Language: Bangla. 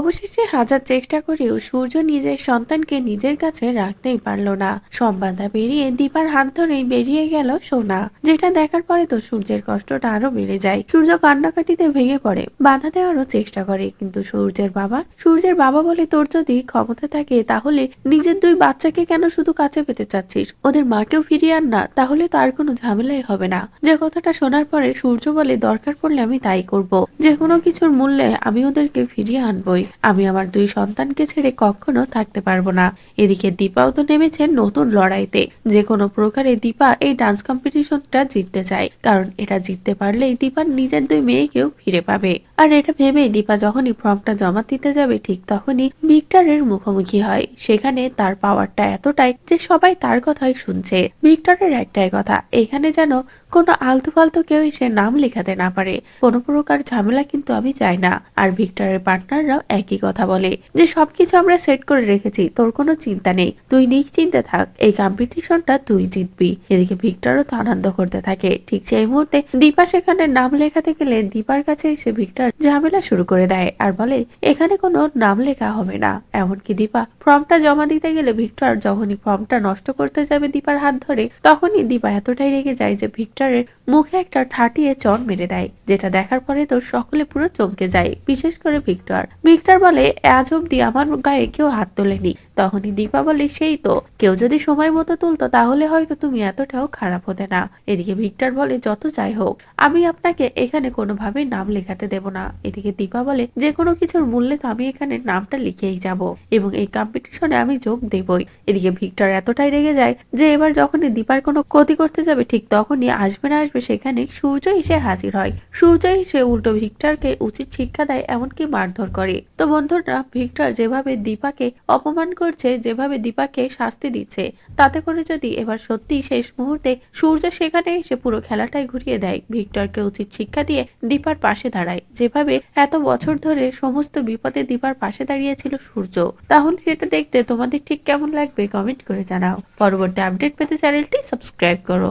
অবশেষে হাজার চেষ্টা করেও সূর্য নিজের সন্তানকে নিজের কাছে রাখতেই পারল না। সম্বাদা বেরিয়ে দীপার হাত ধরেই বেরিয়ে গেল সোনা। যেটা দেখার পরে তো সূর্যের কষ্টটা আরও বেড়ে যায়। সূর্য কান্নাকাটিতে ভেঙে পড়ে, বাধা দেওয়ারও চেষ্টা করে, কিন্তু সূর্যের বাবা সূর্যের বাবা বলে তোর যদি ক্ষমতা থাকে, তাহলে নিজের দুই বাচ্চাকে কেন শুধু কাছে পেতে চাচ্ছিস? ওদের মাকেও ফিরিয়ে আন না, তাহলে তার কোনো ঝামেলাই হবে না। যে কথাটা শোনার পরে সূর্য বলে, দরকার পড়লে আমি তাই করব। যে কোনো কিছুর মূল্যে আমি ওদেরকে ফিরিয়ে আনবই। আমি আমার দুই সন্তানকে ছেড়ে কখনো থাকতে পারব না। এদিকে দীপাও তো নেমেছে নতুন লড়াইতে। যে কোনো প্রকারে দীপা এই ডান্স কম্পিটিশনটা জিততে চায়। কারণ এটা জিততে পারলেই দীপার নিজের দুই মেয়েকেও ফিরে পাবে। আর এটা ভেবেই দীপা যখনই ফর্মটা জমা দিতে যাবে, ঠিক তখনই ভিক্টরের মুখোমুখি হয়। সেখানে তার পাওয়ারটা এতটাই যে সবাই তার কথাই শুনছে। ভিক্টরের একটাই কথা, এখানে যেন কোনো আলতু ফালতু কেউ এসে নাম লেখাতে না পারে। কোনো প্রকার ঝামেলা কিন্তু আমি চাই না। আর ভিক্টরের পার্টনাররাও একই কথা বলে? যে সবকিছু আমরা সেট করে রেখেছি, তোর কোনো চিন্তা নেই। তুই নিশ্চিন্তে থাক, এই কম্পিটিশনটা তুই জিতবি। এদিকে ভিক্টরও তো আনন্দ করতে থাকে। ঠিক সেই মুহূর্তে দীপা সেখানে নাম লেখাতে গেলে দীপার কাছে এসে ভিক্টর ঝামেলা শুরু করে দেয় আর বলে, এখানে কোনো নাম লেখা হবে না। এমনকি দীপা ফর্মটা জমা দিতে গেলে ভিক্টর যখনই ফর্মটা নষ্ট করতে যাবে দীপার হাত ধরে, তখনই দীপা এতটাই রেগে যায় যে ভিক্টরের মুখে একটা ঠাটিয়ে চড় মেরে দেয়, যেটা দেখার পরে তো সকলে পুরো চমকে যায়, বিশেষ করে ভিক্টর। ভিক্টর বলে, আজ অব্দি আমার গায়ে কেউ হাত তোলেনি। তখনই দীপা বলে, সেই তো, কেউ যদি সময় মতো তুলতো, তাহলে হয়তো তুমি এতটাও খারাপ হতে না। এদিকে ভিক্টর বলে, যত যাই হোক, আমি আপনাকে এখানে কোনোভাবেই নাম লেখাতে দেব না। এদিকে দীপা বলে যে কোনো কিছুর মূল্যে তো আমি এখানে নামটা লিখেই যাব, এবং এই কম্পিটিশনে আমি যোগ দেবই। এদিকে ভিক্টর এতটাই রেগে যায়, যে এবার যখনই দীপার কোনো ক্ষতি করতে যাবে, ঠিক তখনই আসবে না, আসবে সেখানে সূর্য এসে হাজির হয়। সূর্য এসে উল্টো ভিক্টরকে উচিত শিক্ষা দেয়, এমনকি মারধর করে। তো বন্ধুরা, ভিক্টর যেভাবে দীপাকে অপমান করছে, যেভাবে দীপাকে শাস্তি দিচ্ছে, তাতে করে যদি এবার সত্যি শেষ মুহূর্তে সূর্য সেখানে এসে পুরো খেলাটাই ঘুরিয়ে দেয়, ভিক্টরকে উচিত শিক্ষা দিয়ে দীপার পাশে দাঁড়ায়। যেভাবে এত বছর ধরে সমস্ত বিপদে দীপার পাশে দাঁড়িয়েছিল সূর্য। তাহলে সেটা দেখতে তোমাদের ঠিক কেমন লাগবে কমেন্ট করে জানাও। পরবর্তী আপডেট পেতে চ্যানেলটি সাবস্ক্রাইব করো।